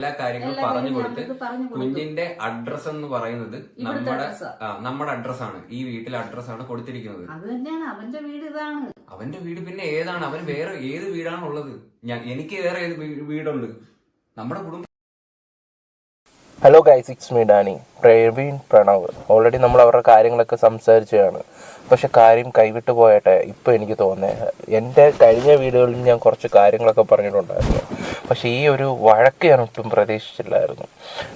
എല്ലാ കാര്യങ്ങളും പറഞ്ഞു കൊടുത്ത്. കുഞ്ഞിന്റെ അഡ്രസ് എന്ന് പറയുന്നത് നമ്മുടെ നമ്മുടെ അഡ്രസ് ആ. ആ, നമ്മുടെ അഡ്രസ്സാണ് ഈ വീട്ടിലെ അഡ്രസ് ആണ് കൊടുത്തിരിക്കുന്നത്. അത് തന്നെയാണ്. അവന്റെ വീട് ഇതാണ്. അവന്റെ വീട് പിന്നെ ഏതാണ്? അവൻ വേറെ ഏത് വീടാണ് ഉള്ളത്? ഞാൻ എനിക്ക് വേറെ ഏത് വീടുണ്ട്? നമ്മുടെ കുടുംബം hello guys it's me Danny Praveen Pranav. Already നമ്മൾ അവരുടെ കാര്യങ്ങളൊക്കെ സംസാരിച്ചതാണ്. പക്ഷെ കാര്യം കൈവിട്ട് പോയട്ടെ ഇപ്പോൾ എനിക്ക് തോന്നേ എന്റെ കഴിഞ്ഞ വീഡിയോകളിൽ ഞാൻ കുറച്ച് കാര്യങ്ങളൊക്കെ പറഞ്ഞിട്ടുണ്ടായിരുന്നു. പക്ഷേ ഈ ഒരു വഴക്ക് ഞാൻ ഒട്ടും പ്രതീക്ഷിച്ചില്ലായിരുന്നു.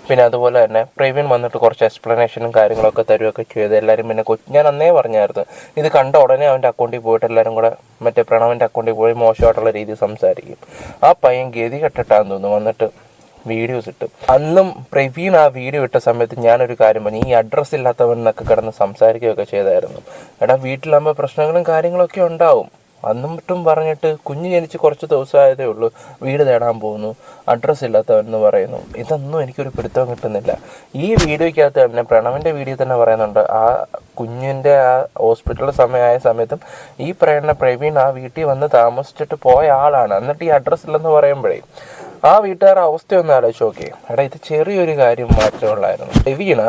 പിന്നെ അതുപോലെ തന്നെ പ്രവീൺ വന്നിട്ട് കുറച്ച് എക്സ്പ്ലനേഷനും കാര്യങ്ങളൊക്കെ തരുകയൊക്കെ ചെയ്ത്. എല്ലാവരും പിന്നെ ഞാൻ അന്നേ പറഞ്ഞായിരുന്നു ഇത് കണ്ട ഉടനെ അവന്റെ അക്കൗണ്ടിൽ പോയിട്ട് എല്ലാവരും കൂടെ മറ്റേ പ്രണവിന്റെ അക്കൗണ്ടിൽ പോയി മോശമായിട്ടുള്ള രീതിയിൽ സംസാരിക്കും. ആ പയ്യൻ ഗതി കെട്ടിട്ടാന്ന് തോന്നുന്നു. വന്നിട്ട് വീഡിയോസ് ഇട്ടു. അന്നും പ്രവീൺ ആ വീഡിയോ ഇട്ട സമയത്ത് ഞാനൊരു കാര്യം പറഞ്ഞു. ഈ അഡ്രസ്സ് ഇല്ലാത്തവൻ എന്നൊക്കെ കിടന്ന് സംസാരിക്കുകയൊക്കെ ചെയ്തായിരുന്നു. എടാ വീട്ടിലാകുമ്പോൾ പ്രശ്നങ്ങളും കാര്യങ്ങളൊക്കെ ഉണ്ടാവും. അന്നും ഇട്ടും പറഞ്ഞിട്ട് കുഞ്ഞ് ജനിച്ച് കുറച്ച് ദിവസമായതേ ഉള്ളൂ. വീട് തേടാൻ പോകുന്നു. അഡ്രസ്സ് ഇല്ലാത്തവൻ എന്ന് പറയുന്നു. ഇതൊന്നും എനിക്കൊരു പിടുത്തം കിട്ടുന്നില്ല. ഈ വീഡിയോയ്ക്കകത്ത് തന്നെ പ്രണവിന്റെ വീഡിയോ തന്നെ പറയുന്നുണ്ട്. ആ കുഞ്ഞിന്റെ ആ ഹോസ്പിറ്റൽ സമയമായ സമയത്തും ഈ പറയുന്ന പ്രവീൺ ആ വീട്ടിൽ വന്ന് താമസിച്ചിട്ട് പോയ ആളാണ്. എന്നിട്ട് ഈ അഡ്രസ്സ് ഇല്ലെന്ന് പറയുമ്പോഴേ ആ വീട്ടുകാരുടെ അവസ്ഥ ഒന്ന് ആലോചിച്ച് നോക്കിയേ. എടാ ഇത് ചെറിയൊരു കാര്യം മാറ്റമുള്ളായിരുന്നു രവീണ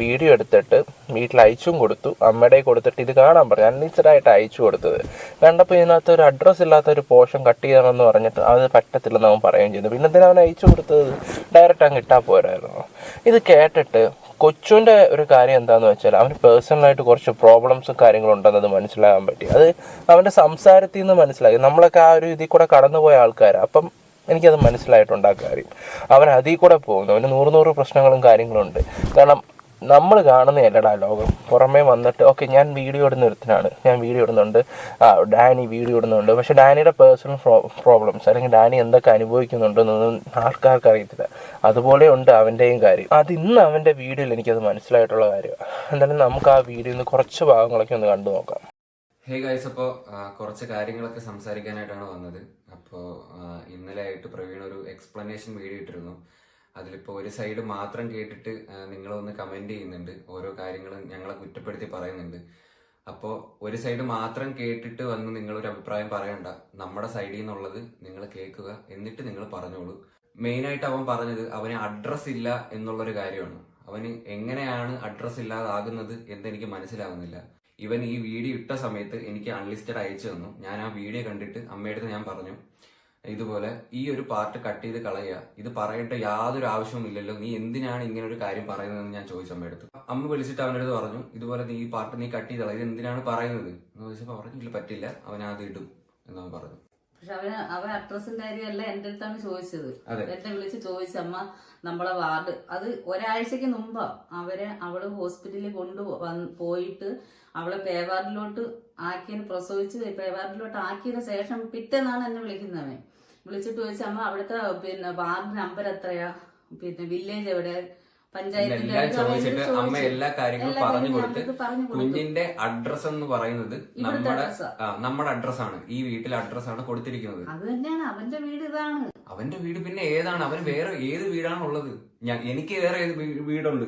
വീഡിയോ എടുത്തിട്ട് വീട്ടിൽ അയച്ചും കൊടുത്തു. അമ്മയുടെ കൊടുത്തിട്ട് ഇത് കാണാൻ പറഞ്ഞു. അൺലിമിറ്റഡായിട്ട് അയച്ചു കൊടുത്തത്. കണ്ടപ്പോൾ ഇതിനകത്ത് ഒരു അഡ്രസ്സ് ഇല്ലാത്ത ഒരു പോർഷൻ കട്ട് ചെയ്യണമെന്ന് പറഞ്ഞിട്ട് അത് പറ്റത്തില്ലെന്ന് അവൻ പറയുകയും ചെയ്തു. പിന്നെ എന്തിനാ അവൻ അയച്ചു കൊടുത്തത്? ഡയറക്റ്റ് അങ്ങ് ഇട്ടാൽ പോരായിരുന്നു. ഇത് കേട്ടിട്ട് കൊച്ചുവിന്റെ ഒരു കാര്യം എന്താണെന്ന് വെച്ചാൽ അവന് പേഴ്സണലായിട്ട് കുറച്ച് പ്രോബ്ലംസും കാര്യങ്ങളും ഉണ്ടെന്നത് മനസ്സിലാകാൻ പറ്റി. അത് അവന്റെ സംസാരത്തിൽ നിന്ന് മനസ്സിലാക്കി നമ്മളൊക്കെ ആ ഒരു ഇതിൽ കൂടെ കടന്നുപോയ ആൾക്കാരാണ് അപ്പം എനിക്കത് മനസ്സിലായിട്ടുണ്ട് ആ കാര്യം. അവൻ അതിൽ കൂടെ പോകുന്നു. അവന് നൂറ് നൂറ് പ്രശ്നങ്ങളും കാര്യങ്ങളും ഉണ്ട്. കാരണം നമ്മൾ കാണുന്നതല്ലടാ ലോകം പുറമേ വന്നിട്ട് ഓക്കെ ഞാൻ വീഡിയോ ഇടുന്ന ഒരുത്തനാണ്. ഞാൻ വീഡിയോ ഇടുന്നുണ്ട്. ആ ഡാനി വീഡിയോ ഇടുന്നുണ്ട്. പക്ഷെ ഡാനിയുടെ പേഴ്സണൽ പ്രോബ്ലംസ് അല്ലെങ്കിൽ ഡാനി എന്തൊക്കെ അനുഭവിക്കുന്നുണ്ടെന്നൊന്നും ആൾക്കാർക്ക് അറിയത്തില്ല. അതുപോലെ ഉണ്ട് അവന്റെയും കാര്യം. അത് ഇന്ന് അവന്റെ വീഡിയോയിൽ എനിക്കത് മനസ്സിലായിട്ടുള്ള കാര്യമാണ്. എന്തായാലും നമുക്ക് ആ വീഡിയോയിൽ നിന്ന് കുറച്ച് ഭാഗങ്ങളൊക്കെ ഒന്ന് കണ്ടു നോക്കാം. ഹേ ഗൈസ് അപ്പോൾ കുറച്ച് കാര്യങ്ങളൊക്കെ സംസാരിക്കാനായിട്ടാണ് വന്നത്. അപ്പോൾ ഇന്നലെ ആയിട്ട് പ്രവീൺ ഒരു എക്സ്പ്ലനേഷൻ വീഡിയോ ഇട്ടിരുന്നു. അതിലിപ്പോൾ ഒരു സൈഡ് മാത്രം കേട്ടിട്ട് നിങ്ങളൊന്ന് കമന്റ് ചെയ്യുന്നുണ്ട്. ഓരോ കാര്യങ്ങളും ഞങ്ങളെ കുറ്റപ്പെടുത്തി പറയുന്നുണ്ട്. അപ്പോൾ ഒരു സൈഡ് മാത്രം കേട്ടിട്ട് വന്ന് നിങ്ങളൊരു അഭിപ്രായം പറയണ്ട. നമ്മുടെ സൈഡിൽ നിന്നുള്ളത് നിങ്ങൾ കേൾക്കുക. എന്നിട്ട് നിങ്ങൾ പറഞ്ഞോളൂ. മെയിനായിട്ട് അവൻ പറഞ്ഞത് അവന് അഡ്രസ്സ് ഇല്ല എന്നുള്ളൊരു കാര്യമാണ്. അവന് എങ്ങനെയാണ് അഡ്രസ്സ് ഇല്ലാതാകുന്നത് എന്ന് എനിക്ക് മനസ്സിലാകുന്നില്ല ഇവൻ ഈ വീഡിയോ ഇട്ട സമയത്ത് എനിക്ക് അൺലിസ്റ്റഡ് അയച്ചു തന്നു. ഞാൻ ആ വീഡിയോ കണ്ടിട്ട് അമ്മയുടെ ഞാൻ പറഞ്ഞു ഇതുപോലെ ഈ ഒരു പാർട്ട് കട്ട് ചെയ്ത് കളയുക. ഇത് പറയേണ്ട യാതൊരു ആവശ്യവും ഇല്ലല്ലോ. നീ എന്തിനാണ് ഇങ്ങനെ ഒരു കാര്യം പറയുന്നതെന്ന് ഞാൻ ചോദിച്ചു അമ്മയെടുത്ത് അമ്മ വിളിച്ചിട്ട് അവന്റെ അടുത്ത് പറഞ്ഞു ഇതുപോലെ നീ ഈ പാർട്ട് നീ കട്ട് ചെയ്ത് കളയുക. ഇത് എന്തിനാണ് പറയുന്നത്? എന്ന് ചോദിച്ചപ്പോൾ പറഞ്ഞു ഇല്ല പറ്റില്ല. അവൻ അത് ഇടും എന്നവൻ പറഞ്ഞു. പക്ഷെ അവന് അവൻ അഡ്രസ്സിന്റെ കാര്യമല്ല എന്റെ അടുത്താണ് ചോദിച്ചത്. എന്നെ വിളിച്ച് ചോദിച്ചമ്മ നമ്മളെ വാർഡ് അത് ഒരാഴ്ചക്ക് മുമ്പ് അവരെ അവൾ ഹോസ്പിറ്റലിൽ കൊണ്ടു പോയിട്ട് അവളെ പേവാർഡിലോട്ട് ആക്കിയതിന് പ്രസവിച്ച് പേവാർഡിലോട്ട് ആക്കിയതിന് ശേഷം പിറ്റേന്നാണ് എന്നെ വിളിക്കുന്നവൻ. വിളിച്ചിട്ട് ചോദിച്ച അമ്മ അവിടുത്തെ പിന്നെ വാർഡ് നമ്പർ എത്രയാ? പിന്നെ വില്ലേജ് എവിടെ? പഞ്ചായത്തിന്റെ എല്ലാം ചോദിച്ചിട്ട് അമ്മ എല്ലാ കാര്യങ്ങളും പറഞ്ഞു കൊടുത്ത്. കുഞ്ഞിന്റെ അഡ്രസ് എന്ന് പറയുന്നത് നമ്മുടെ നമ്മുടെ ആ. നമ്മുടെ അഡ്രസ്സാണ് ഈ വീട്ടിലെ അഡ്രസ്സാണ് കൊടുത്തിരിക്കുന്നത്. അത് തന്നെയാണ്. അവന്റെ വീട് ഇതാണ്. അവന്റെ വീട് പിന്നെ ഏതാണ്? അവന് വേറെ ഏത് വീടാണ് ഉള്ളത്? ഞാൻ എനിക്ക് വേറെ ഏത് വീ- വീടുണ്ട്?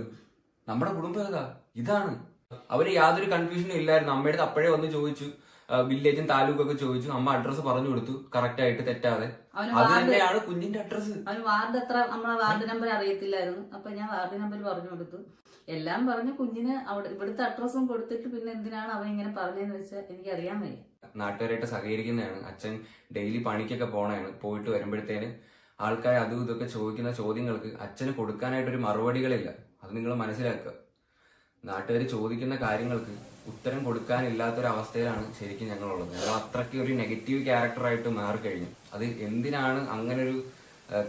നമ്മുടെ കുടുംബം ഏതാ? ഇതാണ്. അവർ യാതൊരു കൺഫ്യൂഷനും ഇല്ലായിരുന്നു. അമ്മയുടെ അപ്പോഴേ വന്ന് ചോദിച്ചു. വില്ലേജും താലൂക്കും ഒക്കെ ചോദിച്ചു. അമ്മ അഡ്രസ്സ് പറഞ്ഞു കൊടുത്തു. കറക്റ്റ് ആയിട്ട് തെറ്റാതെ. അത് തന്നെയാണ് കുഞ്ഞിന്റെ അഡ്രസ്സ് അവന് വാർഡ് എത്ര നമ്മളെ വാർഡ് നമ്പർ അറിയത്തില്ലായിരുന്നു. അപ്പൊ ഞാൻ വാർഡ് നമ്പർ പറഞ്ഞു കൊടുത്തു. എല്ലാം പറഞ്ഞ് കുഞ്ഞിന് അവിടെ ഇവിടുത്തെ അഡ്രസ്സും കൊടുത്തിട്ട് പിന്നെ എന്തിനാണ് അവൻ ഇങ്ങനെ പറഞ്ഞതെന്ന് വെച്ചാൽ എനിക്ക് അറിയാൻ വയ്യ. നാട്ടുകാരായിട്ട് സഹകരിക്കുന്നതാണ്. അച്ഛൻ ഡെയിലി പണിക്കൊക്കെ പോണതാണ്. പോയിട്ട് വരുമ്പോഴത്തേന് ആൾക്കാർ അതും ഇതൊക്കെ ചോദിക്കുന്ന ചോദ്യങ്ങൾക്ക് അച്ഛന് കൊടുക്കാനായിട്ട് ഒരു മറുപടികളില്ല. അത് നിങ്ങൾ മനസ്സിലാക്കുക. നാട്ടുകാർ ചോദിക്കുന്ന കാര്യങ്ങൾക്ക് ഉത്തരം കൊടുക്കാനില്ലാത്തൊരവസ്ഥയിലാണ് ശരിക്കും ഞങ്ങളുള്ളത്. ഞങ്ങൾ അത്രയ്ക്ക് ഒരു നെഗറ്റീവ് ക്യാരക്ടറായിട്ട് മാറിക്കഴിഞ്ഞു. അത് എന്തിനാണ് അങ്ങനൊരു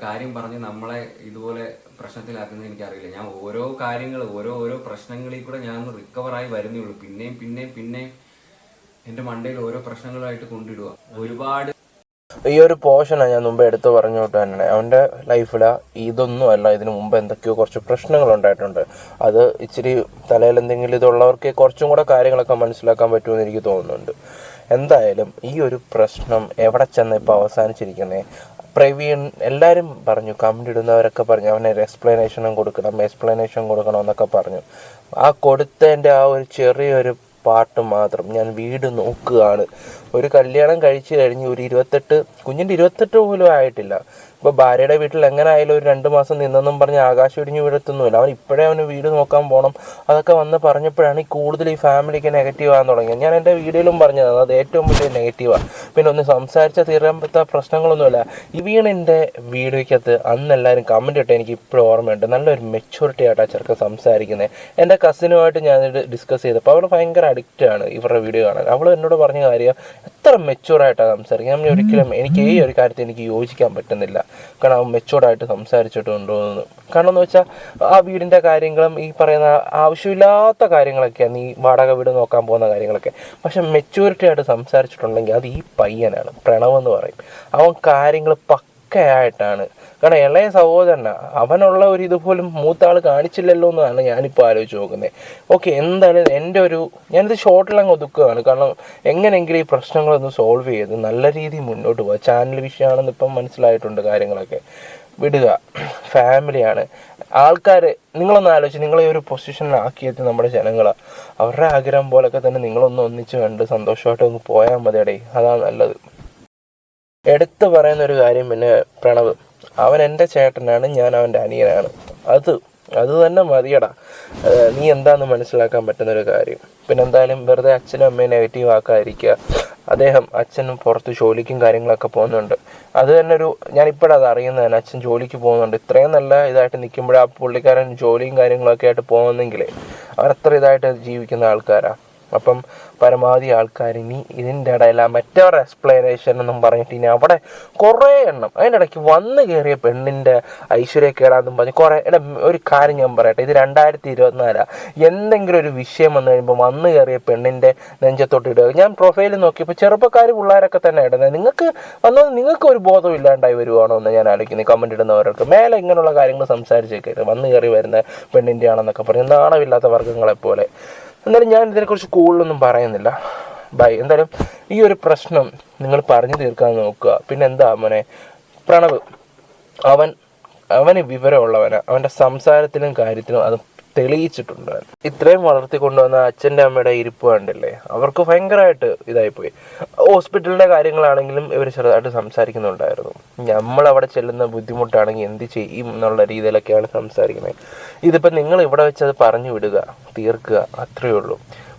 കാര്യം പറഞ്ഞ് നമ്മളെ ഇതുപോലെ പ്രശ്നത്തിലാക്കുന്നത് എനിക്കറിയില്ല. ഞാൻ ഓരോ കാര്യങ്ങൾ ഓരോ ഓരോ പ്രശ്നങ്ങളിൽ കൂടെ ഞാൻ റിക്കവറായി വരുന്നേ ഉള്ളൂ. പിന്നെയും പിന്നെയും പിന്നെയും എന്റെ മണ്ടയിൽ ഓരോ പ്രശ്നങ്ങളായിട്ട് കൊണ്ടിടുക ഒരുപാട് ഈ ഒരു പോർഷനാണ് ഞാൻ മുമ്പ് എടുത്തു പറഞ്ഞോട്ട് തന്നെ. അവന്റെ ലൈഫിൽ ഇതൊന്നും അല്ല. ഇതിനു മുമ്പ് എന്തൊക്കെയോ കുറച്ച് പ്രശ്നങ്ങൾ ഉണ്ടായിട്ടുണ്ട് അത് ഇച്ചിരി തലയിൽ എന്തെങ്കിലും ഇതുള്ളവർക്ക് കുറച്ചും കൂടെ കാര്യങ്ങളൊക്കെ മനസ്സിലാക്കാൻ പറ്റുമെന്ന് എനിക്ക് തോന്നുന്നുണ്ട്. എന്തായാലും ഈ ഒരു പ്രശ്നം എവിടെ ചെന്ന് ഇപ്പോൾ അവസാനിച്ചിരിക്കുന്നേ? പ്രവീൺ എല്ലാവരും പറഞ്ഞു കമന്റ് ഇടുന്നവരൊക്കെ പറഞ്ഞു അവനെ എക്സ്പ്ലനേഷനും കൊടുക്കണം എക്സ്പ്ലനേഷൻ കൊടുക്കണം എന്നൊക്കെ പറഞ്ഞു. ആ കൊടുത്തതിന്റെ ആ ഒരു ചെറിയൊരു പാട്ട് മാത്രം ഞാൻ വീട് നോക്കുകയാണ്. ഒരു കല്യാണം കഴിച്ചു കഴിഞ്ഞ് ഒരു ഇരുപത്തെട്ട് കുഞ്ഞിന്റെ ഇരുപത്തെട്ട് പോലും ആയിട്ടില്ല. ഇപ്പോൾ ഭാര്യയുടെ വീട്ടിൽ എങ്ങനെ ആയാലും ഒരു രണ്ട് മാസം നിന്നെന്നും പറഞ്ഞ് ആകാശം ഇടിഞ്ഞു വീഴത്തൊന്നുമില്ല. അവൻ ഇപ്പോഴേ അവന് വീട് നോക്കാൻ പോകണം അതൊക്കെ വന്ന് പറഞ്ഞപ്പോഴാണ് ഈ കൂടുതൽ ഈ ഫാമിലിക്ക് നെഗറ്റീവ് ആകാൻ തുടങ്ങിയത്. ഞാൻ എന്റെ വീഡിയോയിലും പറഞ്ഞതാണ്. അത് ഏറ്റവും വലിയ നെഗറ്റീവാണ് പിന്നെ ഒന്ന് സംസാരിച്ച തീരാൻ പറ്റാത്ത പ്രശ്നങ്ങളൊന്നുമില്ല. ഈ വീണിന്റെ വീഡിയോയ്ക്കകത്ത് അന്ന് എല്ലാവരും കമന്റ് ഇട്ട് എനിക്ക് ഇപ്പോഴും ഓർമ്മയുണ്ട്. നല്ലൊരു മെച്യൂരിറ്റി ആയിട്ടാണ് ചെറുക്കൻ സംസാരിക്കുന്നത് എന്റെ കസിനുമായിട്ട് ഞാനിത് ഡിസ്കസ് ചെയ്തപ്പോൾ അവൾ ഭയങ്കര അഡിക്റ്റ് ആണ് ഇവരുടെ വീഡിയോ കാണാൻ. അവൾ എന്നോട് പറഞ്ഞ കാര്യം എത്ര മെച്യൂർഡായിട്ടാണ് സംസാരിക്കുന്നത് ഞാൻ ഒരിക്കലും എനിക്ക് ഈ ഒരു കാര്യത്തിൽ എനിക്ക് യോജിക്കാൻ പറ്റുന്നില്ല. കാരണം അവൻ മെച്യൂർഡായിട്ട് സംസാരിച്ചിട്ടുണ്ടോ എന്ന് കാരണം എന്ന് വെച്ചാൽ ആ വീടിന്റെ കാര്യങ്ങളും ഈ പറയുന്ന ആവശ്യമില്ലാത്ത കാര്യങ്ങളൊക്കെയാണ് നീ വാടക വീട് നോക്കാൻ പോകുന്ന കാര്യങ്ങളൊക്കെ. പക്ഷെ മെച്യൂരിറ്റി ആയിട്ട് സംസാരിച്ചിട്ടുണ്ടെങ്കിൽ അത് ഈ പയ്യനാണ്. പ്രണവ് എന്ന് പറയും. അവൻ കാര്യങ്ങൾ പക്കയായിട്ടാണ് കാരണം ഇളയ സഹോദരനാ അവനുള്ള ഒരു ഇതുപോലും മൂത്ത ആൾ കാണിച്ചില്ലല്ലോ എന്നാണ് ഞാനിപ്പോൾ ആലോചിച്ച് നോക്കുന്നത് ഓക്കെ എന്തായാലും എന്റെ ഒരു ഞാനിത് ഷോർട്ടിൽ അങ്ങ് ഒതുക്കുകയാണ്. കാരണം എങ്ങനെയെങ്കിലും ഈ പ്രശ്നങ്ങളൊന്ന് സോൾവ് ചെയ്ത് നല്ല രീതിയിൽ മുന്നോട്ട് പോവുക ചാനൽ വിഷയമാണെന്ന് ഇപ്പം മനസ്സിലായിട്ടുണ്ട് കാര്യങ്ങളൊക്കെ. വിടുക. ഫാമിലിയാണ് ആൾക്കാർ നിങ്ങളൊന്ന് ആലോചിച്ച്. നിങ്ങളെ ഒരു പൊസിഷനിലാക്കിയത് നമ്മുടെ ജനങ്ങളാണ് അവരുടെ ആഗ്രഹം പോലൊക്കെ തന്നെ നിങ്ങളൊന്ന് ഒന്നിച്ച് കണ്ട് സന്തോഷമായിട്ട് ഒന്ന് പോയാൽ മതിയടേ. അതാണ് നല്ലത്. എടുത്തു പറയുന്ന ഒരു കാര്യം പിന്നെ പ്രണവ് അവൻ എന്റെ ചേട്ടനാണ് ഞാൻ അവന്റെ അനിയനാണ്. അത് അത് തന്നെ മതിയടാ. നീ എന്താന്ന് മനസ്സിലാക്കാൻ പറ്റുന്ന ഒരു കാര്യം. പിന്നെ എന്തായാലും വെറുതെ അച്ഛനും അമ്മയും നെഗറ്റീവ് ആക്കാതിരിക്കുക അദ്ദേഹം അച്ഛനും പുറത്ത് ജോലിക്കും കാര്യങ്ങളൊക്കെ പോകുന്നുണ്ട്. അത് തന്നെ ഒരു ഞാൻ ഇപ്പോഴത് അറിയുന്നതാണ് അച്ഛൻ ജോലിക്ക് പോകുന്നുണ്ട്. ഇത്രയും നല്ല ഇതായിട്ട് നിൽക്കുമ്പോൾ ആ പുള്ളിക്കാരൻ ജോലിയും കാര്യങ്ങളൊക്കെ ആയിട്ട് പോകുന്നെങ്കിലേ അത്ര ഇതായിട്ട് ജീവിക്കുന്ന ആൾക്കാരാണ് അപ്പം പരമാവധി ആൾക്കാർ ഇനി ഇതിന്റെ ഇടയില മറ്റവരുടെ എക്സ്പ്ലനേഷൻ എന്നും പറഞ്ഞിട്ട് ഇനി അവിടെ കുറേ എണ്ണം അതിന്റെ ഇടയ്ക്ക് വന്ന് കയറിയ പെണ്ണിന്റെ ഐശ്വര്യക്കേടാന്നും പറഞ്ഞ് കുറേ എടാ ഒരു കാര്യം ഞാൻ പറയട്ടെ ഇത് രണ്ടായിരത്തി ഇരുപത്തിനാലാണ് എന്തെങ്കിലും ഒരു വിഷയം വന്നു കഴിയുമ്പോൾ വന്ന് കയറിയ പെണ്ണിന്റെ നെഞ്ചത്തോട്ട് ഇടുക. ഞാൻ പ്രൊഫൈലിൽ നോക്കിയപ്പോൾ ചെറുപ്പക്കാർ പിള്ളേരൊക്കെ തന്നെ ഇടുന്നത്. നിങ്ങൾക്ക് വന്നത് നിങ്ങൾക്ക് ഒരു ബോധം ഇല്ലാണ്ടായി വരുവാണോ എന്ന് ഞാൻ ആലോചിക്കുന്നത് കമന്റ് ഇടുന്നവർക്ക് മേലെ ഇങ്ങനെയുള്ള കാര്യങ്ങൾ സംസാരിച്ചേക്കരുത് വന്ന് കയറി വരുന്ന പെണ്ണിന്റെ ആണെന്നൊക്കെ പറഞ്ഞ് നാണമില്ലാത്ത വർഗങ്ങളെ പോലെ എന്തായാലും ഞാൻ ഇതിനെക്കുറിച്ച് കൂടുതലൊന്നും പറയുന്നില്ല. ബൈ. എന്തായാലും ഈ ഒരു പ്രശ്നം നിങ്ങൾ പറഞ്ഞു തീർക്കാൻ നോക്കുക. പിന്നെ എന്താ മോനെ? പ്രണവ്. അവൻ അവന് വിവരമുള്ളവന്. അവന്റെ സംസാരത്തിലും കാര്യത്തിലും അത് തെളിയിച്ചിട്ടുണ്ട്. ഇത്രയും വളർത്തിക്കൊണ്ടുവന്ന അച്ഛന്റെ അമ്മയുടെ ഇരിപ്പ് കണ്ടില്ലേ? അവർക്ക് ഭയങ്കരമായിട്ട് ഇതായിപ്പോയി. ഹോസ്പിറ്റലിന്റെ കാര്യങ്ങളാണെങ്കിലും ഇവർ ചെറുതായിട്ട് സംസാരിക്കുന്നുണ്ടായിരുന്നു. നമ്മൾ അവിടെ ചെല്ലുന്ന ബുദ്ധിമുട്ടാണെങ്കിൽ എന്ത് ചെയ്യും എന്നുള്ള രീതിയിലൊക്കെയാണ് സംസാരിക്കുന്നത്. ഇതിപ്പോൾ നിങ്ങൾ ഇവിടെ വെച്ച് അത് പറഞ്ഞു വിടുക. തീർക്കുക അത്രയേ ഉള്ളൂ.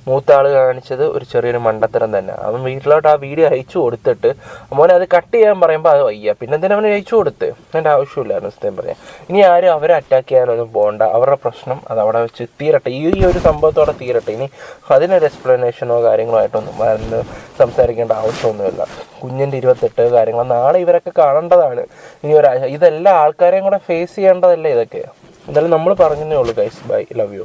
മൂത്ത ആൾ കാണിച്ചത് ഒരു ചെറിയൊരു മണ്ടത്തരം തന്നെ. അവൻ വീട്ടിലോട്ട് ആ വീഡിയോ അയച്ചു കൊടുത്തിട്ട് മോനെ അത് കട്ട് ചെയ്യാൻ പറയുമ്പോൾ അത് വയ്യ. പിന്നെ എന്തിനാ അവന് അയച്ചു കൊടുത്ത്? എന്റെ ആവശ്യമില്ലായിരുന്നു സത്യം പറയാം ഇനി ആരും അവരെ അറ്റാക്ക് ചെയ്യാനൊന്നും പോകണ്ട അവരുടെ പ്രശ്നം അത് അവിടെ വെച്ച് തീരട്ടെ. ഈ ഒരു സംഭവത്തോടെ തീരട്ടെ. ഇനി അതിനൊരു എക്സ്പ്ലനേഷനോ കാര്യങ്ങളോ ആയിട്ടൊന്നും വന്ന് സംസാരിക്കേണ്ട ആവശ്യമൊന്നുമില്ല. കുഞ്ഞിന്റെ ഇരുപത്തെട്ട് കാര്യങ്ങൾ നാളെ ഇവരൊക്കെ കാണേണ്ടതാണ്. ഇനി ഒരാ ഇതെല്ലാം ആൾക്കാരെയും കൂടെ ഫേസ് ചെയ്യേണ്ടതല്ലേ ഇതൊക്കെ? എന്തായാലും നമ്മൾ പറഞ്ഞതേ ഉള്ളൂ ഗൈസ് ബൈ ലവ് യു